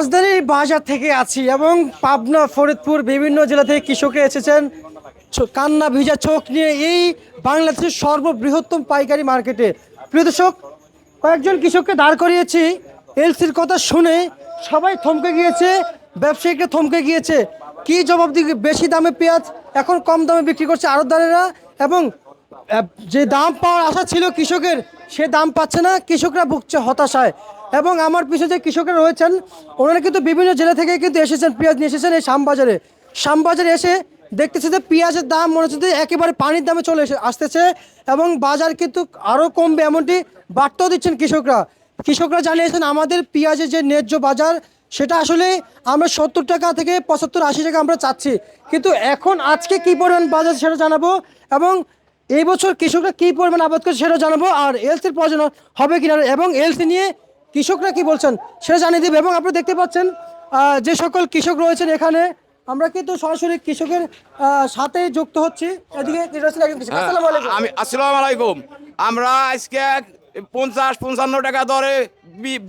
রাজধানীর বাজার থেকে আছি এবং পাবনা, ফরিদপুর বিভিন্ন জেলা থেকে কৃষকরা এসেছেন। কান্না ভিজা চোখ নিয়ে এই বাংলাদেশের সর্ববৃহত্তম পাইকারি মার্কেটে। প্রিয় দর্শক, কয়েকজন কৃষককে দাঁড় করিয়েছি। এলসির কথা শুনে সবাই থমকে গিয়েছে ব্যবসায়িকরা থমকে গিয়েছে। কি জবাব দিকে বেশি দামে পেঁয়াজ, এখন কম দামে বিক্রি করছে আড়তদারেরা এবং যে দাম পাওয়ার আশা ছিল কৃষকের, সে দাম পাচ্ছে না। কৃষকরা ভুগছে হতাশায়। এবং আমার পিছনে যে কৃষকরা রয়েছেন, ওনারা কিন্তু বিভিন্ন জেলা থেকে কিন্তু এসেছেন, পেঁয়াজ নিয়ে এসেছেন এই শ্যামবাজারে। শ্যামবাজারে এসে দেখতেছে যে পেঁয়াজের দাম মনে হচ্ছে যে একেবারে পানির দামে চলে এসে আসতেছে এবং বাজার কিন্তু আরও কমবে এমনটি বার্তাও দিচ্ছেন কৃষকরা। কৃষকরা জানিয়েছেন, আমাদের পেঁয়াজের যে ন্যায্য বাজার, সেটা আসলে আমরা সত্তর টাকা থেকে পঁচাত্তর, আশি টাকা আমরা চাচ্ছি। কিন্তু এখন আজকে কী পরিমাণ বাজার সেটা জানাব এবং এই বছর কৃষকরা কী পরিমাণ আবাদ করছে সেটা জানাব, আর এলসির প্রয়োজন হবে কিনা এবং এলসি নিয়ে কৃষকরা কি বলছেন সেটা জানিয়ে দেবে। এবং আপনি দেখতে পাচ্ছেন যে সকল কৃষক রয়েছেন এখানে আমরা কিন্তু সরাসরি কৃষকের সাথে যুক্ত হচ্ছি। এদিকে। আমি আসসালামু আলাইকুম। আমরা আজকে পঞ্চাশ পঞ্চান্ন টাকা দরে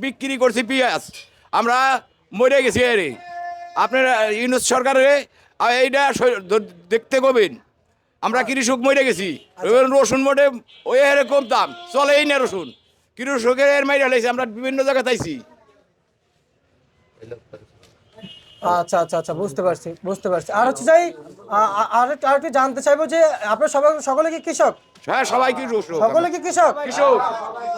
বিক্রি করছি পেঁয়াজ। আমরা মরে গেছি আরে আপনার ইউনুস সরকারের এইটা দেখতে কবেন আমরা কৃষক মরে গেছি। রসুন মোটে ওই এরকম দাম। চলেই না রসুন। কৃষকের মাইরা লাইছে? আমরা বিভিন্ন জায়গায় চাইছি আচ্ছা আচ্ছা আচ্ছা বুঝতে পারছি বুঝতে পারছি। আর হচ্ছে যাই আর আর একটু জানতে চাইব যে আপনার সবাই সকলে কি কৃষক? হ্যাঁ সবাই কৃষক? সকলে কি কৃষক? কৃষক।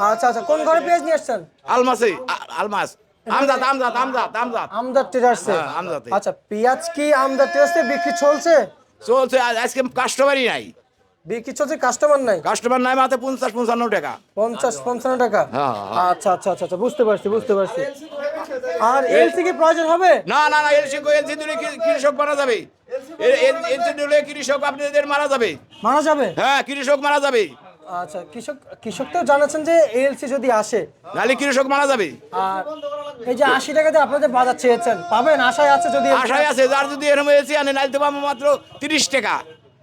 আচ্ছা আচ্ছা কোন ঘরে পেঁয়াজ নিয়ে আসছেন? আলমাসে আলমাস। আমজাদ আমজাদ আমজাদ আমজাদ। আমদার ট্রেডার্সে। হ্যাঁ, আচ্ছা পেঁয়াজ কি আমদার ট্রেডার্সে বিক্রি চলছে? চলছে আজ- আজকে কাস্টমারই নাই। বিক্রি চলছে কাস্টমার নাই? কাস্টমার নাই মাত্র পঞ্চাশ পঞ্চান্ন টাকা। পঞ্চাশ পঞ্চান্ন টাকা? হ্যাঁ, আচ্ছা আচ্ছা আচ্ছা আচ্ছা বুঝতে পারছি বুঝতে পারছি। আর এলসি কি প্রয়োজন হবে? না না না এলসি এলসি দিলে কৃষক মারা যাবে। এলসি দিলে কৃষক আপনাদের মারা যাবে। মারা যাবে? হ্যাঁ কৃষক মারা যাবে। আচ্ছা কৃষক কৃষক তো জানাচ্ছেন যে এলসি যদি আসে। নাহলে কৃষক মারা যাবে। আর এই যে আশি টাকাতে আপনাদের বাজার চেয়েছেন পাবেন? আশায় আছে যদি আশায় আছে যার যদি এরকম এলসি আনে নাইলে তো পাবো মাত্র তিরিশ টাকা।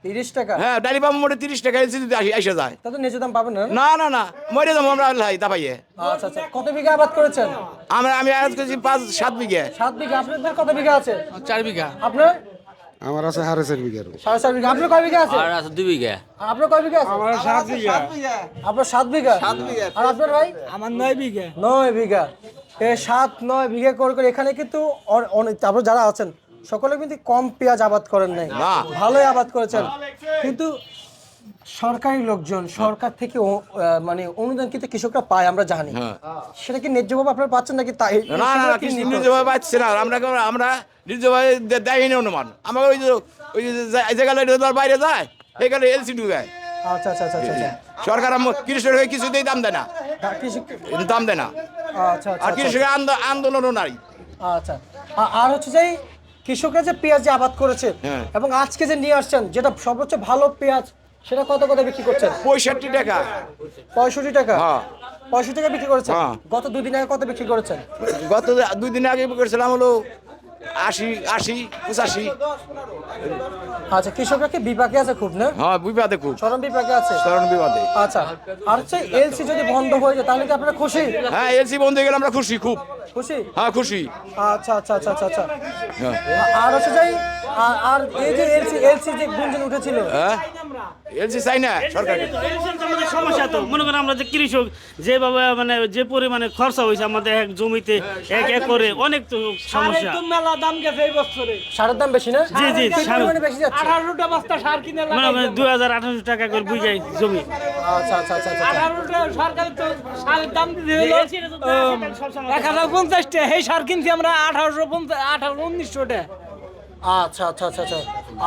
তিরিশ টাকা? হ্যাঁ ডালি পাবো মোটে তিরিশ টাকা এলসি যদি এসে যায় তা তো ন্যায্য দাম পাবেন না না? না না মরে যাব আমরা আচ্ছা আচ্ছা কত বিঘা আবাদ করেছেন? আমরা আমি আজ করছি পাঁচ সাত বিঘে। সাত বিঘা আপনাদের কত বিঘা আছে? চার বিঘা। আপনার? আমার আছে সাড়ে চার বিঘার সাড়ে চার বিঘা আপনার কয় বিঘা আছে? আর আছে দুই বিঘা। আর আপনার কয় বিঘা আছে? আমার সাত বিঘা। আপনার সাত বিঘা? আর আপনার ভাই? আমার নয় বিঘা। নয় বিঘা। এ সাত নয় বিঘা করে করে এখানে কিন্তু তারপর যারা আছেন সকলে কিন্তু কম পেঁয়াজ আবাদ করেন নাই। ভালোই আবাদ করেছেন। কিন্তু সরকারি লোকজন সরকার থেকে মানে অনুদান কিন্তু কৃষকরা পায় আমরা জানি। হ্যাঁ। সেটা কি ন্যায্যভাবে আপনারা পাচ্ছেন নাকি তাই? না না না কি কৃষি নিতে হবে? পাচ্ছি না। আমরা আমরা নিজভাবে দেয়নি অনুমান। আমার ওই যে ওই যে বাইরে যায় সেখানে এলসি ঢুকায় আচ্ছা আচ্ছা আচ্ছা আচ্ছা আচ্ছা। সরকার কৃষকের হয়ে কিছুতেই দাম দেয় না। দাম দেয় না। আচ্ছা আর। কৃষকের আন্দোলনও নাই। আচ্ছা। আর হচ্ছে যে কৃষকরা যে পেঁয়াজ যে আবাদ করেছে হ্যাঁ। এবং আজকে যে নিয়ে আসছেন যেটা সর্বোচ্চ ভালো পেঁয়াজ সেটা কত কত বিক্রি করছেন পঁয়ষট্টি টাকা পঁয়ষট্টি টাকা হ্যাঁ। পঁয়ষট্টি টাকা বিক্রি করেছেন হ্যাঁ। গত দুদিন আগে কত বিক্রি করেছেন গত দুদিন আগে করেছিলাম হলো আশি আশি পঁচাশি। আচ্ছা কৃষকরা কি বিপাকে আছে খুব না? হ্যাঁ বিবাদে খুব। চরম বিপাকে আছে? চরণ বিবাদে আচ্ছা আর হচ্ছে এলসি যদি বন্ধ হয়ে যায় তাহলে কি আপনারা খুশি? হ্যাঁ এলসি বন্ধ হয়ে গেলে আমরা খুশি খুব। খুশি? হ্যাঁ খুশি। আচ্ছা আচ্ছা আচ্ছা আচ্ছা আচ্ছা। হ্যাঁ। আর হচ্ছে যাই আর- আর এই যে এলসি এলসি যে গুঞ্জন উঠেছিল হ্যাঁ? এলসি চাই না সরকারকে এরকম তো আমাদের সমস্যা তো। মনে করেন আমরা যে কৃষক যেভাবে মানে যে পরিমাণে খরচা হয়েছে আমাদের এক জমিতে এক একরে অনেক তো সমস্যা। মেলা দাম গেছে এই বছরে। সারের দাম বেশি না? জি, জি, কি সার- পরিমাণে বেশি যাচ্ছে। আঠারোটা বস্তা সার কিনে মনে দুই হাজার আঠারোশো টাকা করে বুঝাই জমি। আচ্ছা আচ্ছা আচ্ছা আঠারোটা সরকার তো সারের দাম এক হাজার পঞ্চাশটা এই সার কিনছি আমরা আঠারোশো পঞ্চাশ আঠারো উনিশশো টাকা আচ্ছা আচ্ছা আচ্ছা আচ্ছা।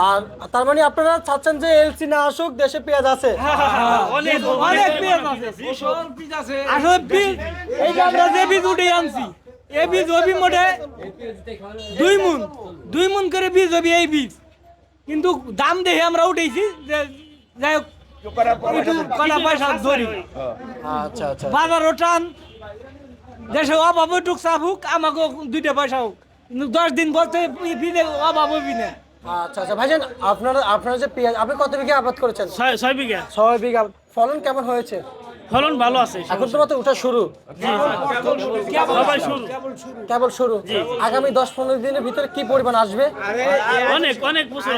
আর তার মানে আপনারা চাচ্ছেন যে এলসি না আসুক দেশে পেঁয়াজ আছে? অনেক অনেক পেঁয়াজ আছে আসলে বীজ এই যে আমরা যে বীজ উঠে আনছি এই বীজ ওবি মোটে দুই মুন দুই মুন করে বীজ হবি এই বীজ। কিন্তু দাম দেখে আমরা উঠেছি যে যাই হোক আচ্ছা আচ্ছা। বাজারও টান দেশে অভাব টুক চাপুক আমাকে দুইটা পয়সা হোক। দশ দিন বলতে বিনে অভাব হবি না আচ্ছা আচ্ছা ভাইজান আপনারা আপনারা যে পেঁয়াজ আপনি কত বিঘে আবাদ করেছেন? ছয় ছয় বিঘা। ছয় বিঘা। ফলন কেমন হয়েছে? ফলন ভালো আছে এখন তো ওটা শুরু। সবাই শুরু। কেবল শুরু। আগামী দশ পনেরো দিনের ভিতরে কি পরিমাণ আসবে? অনেক অনেক বছর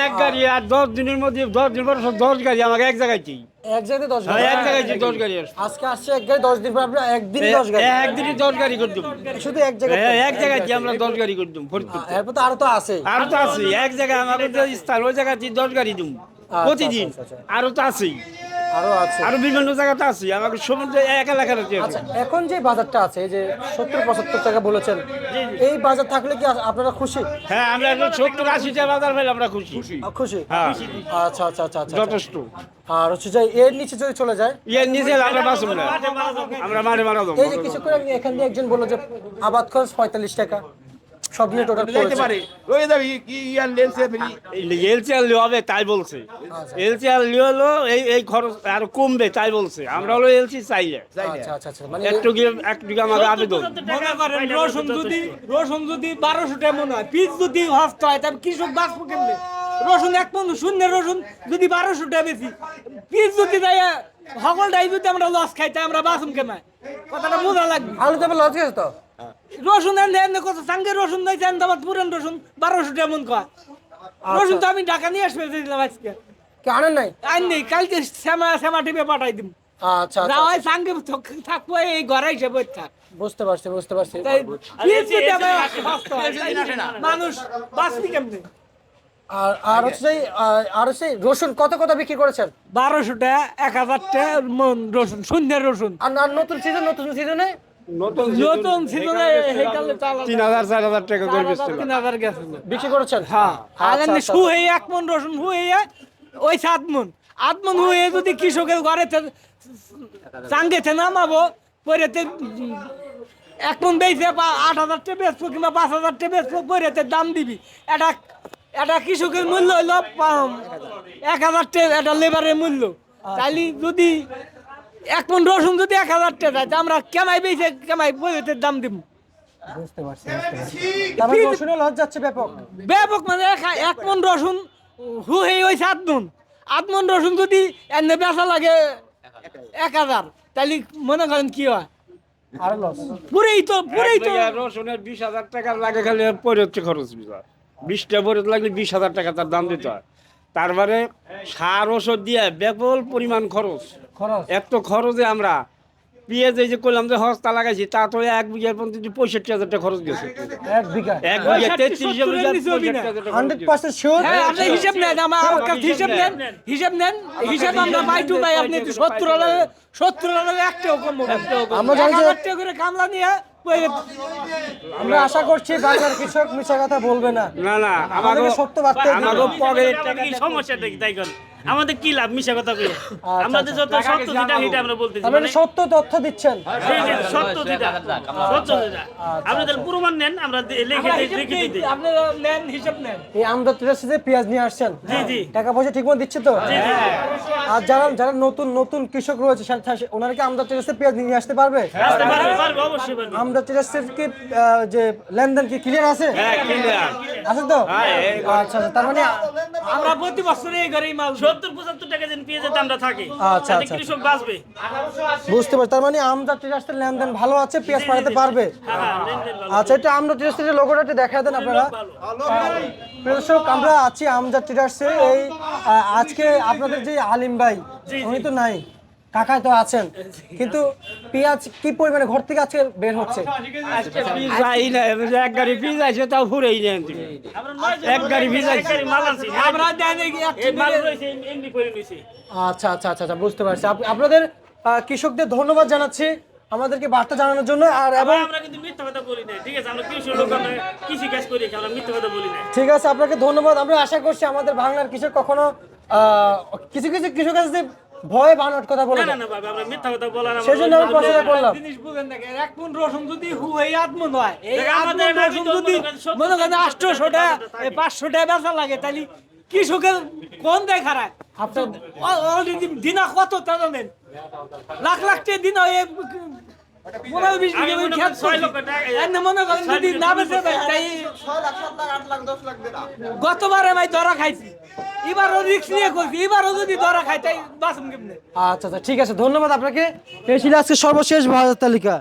এক গাড়ি আর দশ দিনের মধ্যে দশ দিন পর দশ গাড়ি আমাকে এক জায়গায় চাই এক জায়গায় দশ হ্যাঁ, গাড়ি। এক জায়গায় দশ গাড়ি আজকে আসছে এক গাড়ি দশ দিন পর আপনার একদিন দশ গাড়ি। একদিনই দশ গাড়ি করে দেবো। শুধু এক জায়গায় হ্যাঁ, এক জায়গায় আমরা দশ গাড়ি করে দেবো ফরিদপুর এরপর তো আরও তো আছে। আরও তো আছে এক জায়গায় আমাদের স্থান ওই জায়গায় দিয়ে দশ গাড়ি দেবো। প্রতিদিন আচ্ছা, আচ্ছা, আরও তো আছেই। আরও আছে। আরও বিভিন্ন জায়গাতে আছে আমাকে সমুদ্র এক এলাকার আচ্ছা এখন যে বাজারটা আছে এই যে সত্তর পঁচাত্তর টাকা বলেছেন এই বাজার থাকলে কি আপনারা খুশি? হ্যাঁ আমরা বাজার পেলে আমরা খুশি। খুশি। হ্যাঁ। আচ্ছা আচ্ছা আচ্ছা আচ্ছা। যথেষ্ট। আর হচ্ছে যে এর নিচে যদি চলে যায়? ইয়ের নিচে আমরা বাঁচব না। আমরা মারে মারা দেবো এই যে কিছু করে এখান দিয়ে একজন বলল যে আবাদ খরচ পঁয়তাল্লিশ টাকা। সব নিয়ে টোটাল যাইতে পারে। রয়ে যাবি কি ইয়ার লেন্সে ফেরি? এলসি আর হবে তাই বলছে। এলসি আর হলো এই এই খরচ আরও কমবে তাই বলছে। আমরা হলো এলসি চাই আচ্ছা আচ্ছা আচ্ছা মানে একটু গিয়ে একটু গিয়ে আমাদের আবেদন। মনে করেন রসুন যদি রসুন যদি বারোশো টাকা মনে হয় পিস যদি হস্ত হয় তাহলে কৃষক বাঁচবো কেমনে? রসুন এক পন শূন্য রসুন যদি বারোশো টাকা বেশি পিস যদি দেয় সকলটাই যদি আমরা লস খাই তাই আমরা বাঁচুম কেমন? কথাটা বোঝা লাগবে। আলু তো লস গেছে তো? রসুন এনে এনে কত সঙ্গে রসুন আমার পুরান রসুন বারোশো টাকা কয়। রসুন তো আমি ঢাকা নিয়ে আসবে দিলাম আজকে। কি আনেন নাই? আইন নেই কালকে শ্যামা শ্যামা টিপে পাঠাই দিম। আচ্ছা আচ্ছা, যাওয়াই সঙ্গে থাকব এই ঘরে থাক। বুঝতে পারছি বুঝতে পারছি। মানুষ বাঁচবি কেমনে? আর আর হচ্ছে আর হচ্ছে রসুন কত কত বিক্রি করেছেন? বারোশো টাকা এক হাজার টাকা রসুন সন্ধ্যের রসুন। আর আর নতুন সিজন নতুন সিজনে নতুন নতুন সিজনে হেকালে চাল তিন হাজার চার হাজার টাকা করে বেচছিল তিন হাজার গেছিল বিক্রি করেছেন? হ্যাঁ। আর আচ্ছা, এমনি আচ্ছা, শু হয়ে এক মন রসুন হুয়ে ওই সাত মন। আট মন হুয়ে যদি কৃষকের ঘরে চাঙ্গেতে নামাবো পরেতে এক মন বেচে পা- আট হাজার টাকা বেচবো কিংবা পাঁচ হাজার টাকা বেচবো পরেতে দাম দিবি। এটা এটা কৃষকের মূল্য হইল পাম, এক হাজার টাকা এটা লেবারের মূল্য। তাইলে যদি এক মন রসুন যদি এক হাজার টাকা যায় আমরা কেমাই বেচে কেমাই পরেতে দাম দিব বুঝতে পারছি তারপর রসুনে লস যাচ্ছে ব্যাপক। ব্যাপক মানে এক মন রসুন হু হয়ে ওই সাত মন। আট মন রসুন যদি এনে বেচা লাগে এক হাজার তাহলে মনে করেন কি হয়? আর লস। পুরেই তো পুরেই তো এক রসুনের বিশ হাজার টাকা লাগে খালি পরে হচ্ছে খরচ বিশটা পরে লাগলে বিশ হাজার টাকা তার দাম দিতে হয়। তারপরে সার ওষুধ দিয়ে ব্যাপক পরিমাণ খরচ। এত খরচে আমরা পেঁয়াজ এই যে করলাম যে হস্তা লাগাইছি তা তো এক বিঘার পর্যন্ত পঁয়ষট্টি হাজার টাকা খরচ গেছে। এক বিঘা? এক তেত্রিশ। হান্ড্রেড পার্সেন্ট শিওর হ্যাঁ আপনি হিসাব নেন আমার আমার কাছে হিসাব নেন হিসাব নেন হিসাব আমরা টু আপনি সত্তর হলে সত্তর হলে একটাও কম আমরা জানি যে- হাজার করে কামলা নিয়ে আমরা আশা করছি বাংলার কৃষক মিছা কথা বলবে না। না না আমাকে আমাদেরকে সত্য পকেট আমাদের কি সমস্যাটা কি? তাই করেন আমাদের কি লাভ? মিশা কথা কই আমাদের যত সত্য যেটা সেটা আমরা বলতেছি। মানে সত্য তথ্য দিচ্ছেন। জি, জি, সত্য যেটা। সত্য যেটা। আপনাদের প্রমাণ নেন আমরা লিখে লিখে দিই। আপনারা নেন হিসাব নেন। এই আমরা আমদার ট্রেসে পেঁয়াজ নিয়ে আসছেন জি, জি। টাকা পয়সা ঠিক মতো দিচ্ছে তো? জি জি আর যারা যারা নতুন নতুন কৃষক রয়েছে ওনারা কি আমদার ট্রেসে পেঁয়াজ নিয়ে আসতে পারবে? আসতে পারবে পারবে অবশ্যই পারবে। আমদার ট্রেসের কি যে লেনদেন কি ক্লিয়ার আছে? হ্যাঁ ক্লিয়ার আছে তো? হ্যাঁ, আচ্ছা আচ্ছা তার মানে আমরা প্রতি বছর এই ঘরেই মাল। সত্তর পঁচাত্তর টাকা যেন পেঁয়াজের দামটা থাকে। আচ্ছা, আচ্ছা। কৃষক বাঁচবে। বুঝতে পারছি। তার মানে লেনদেন ভালো আছে পেঁয়াজ পাঠাতে পারবে? হ্যাঁ হ্যাঁ লেনদেন ভালো। আচ্ছা এটা আমরা ট্রেসের লোগোটা একটু দেখা দেন আপনারা। দর্শক আমরা আছি আমজাদ ট্রেডার্সে এই আজকে আপনাদের যে আলিম ভাই উনি তো নাই। কাকা তো আছেন। কিন্তু পেঁয়াজ কি পরিমাণে ঘর থেকে আজকে বের হচ্ছে? পিস যাই না এক গাড়ি পিস আছে তাও ফুরেই নেন এক গাড়ি আমরা আচ্ছা আচ্ছা আচ্ছা আচ্ছা বুঝতে পারছি। আপ- আপনাদের কৃষকদের ধন্যবাদ জানাচ্ছি আমাদেরকে বার্তা জানানোর জন্য। আর এবং আমরা কিন্তু মিথ্যা কথা বলি না ঠিক আছে? আমরা কৃষি লোক আমরা কৃষি কাজ করি আমরা মিথ্যা কথা বলি না ঠিক আছে আপনাকে ধন্যবাদ। আমরা আশা করছি আমাদের বাংলার কৃষক কখনো কিছু কিছু কৃষক আছে ভয়ে বানট কথা বলে না না। না। না বাবা আমরা মিথ্যা কথা বলার আমার সেই জন্য আমি প্রশ্নটা করলাম জিনিস বুঝেন না এক মন রসুন যদি হুয়ে আট মন হয় এই আমাদের রসুন যদি মনে করেন সত্তর মনে করেন টাকা আটশোশো টাকা বেচা লাগে তাহলে কৃষকের কোন দেয় খারাপ আপনার অলরেডি দিনা কত তা জানেন লাখ লাখ টাকা দিন হয় পনেরো বিশ আগে খেত করেন ছয় লক্ষ টাকা এমনি মনে করেন যদি না বেচে তাই গতবারে আমি ধরা খাইছি। আচ্ছা আচ্ছা ঠিক আছে ধন্যবাদ আপনাকে। এই ছিল আজকে সর্বশেষ ভারত তালিকা।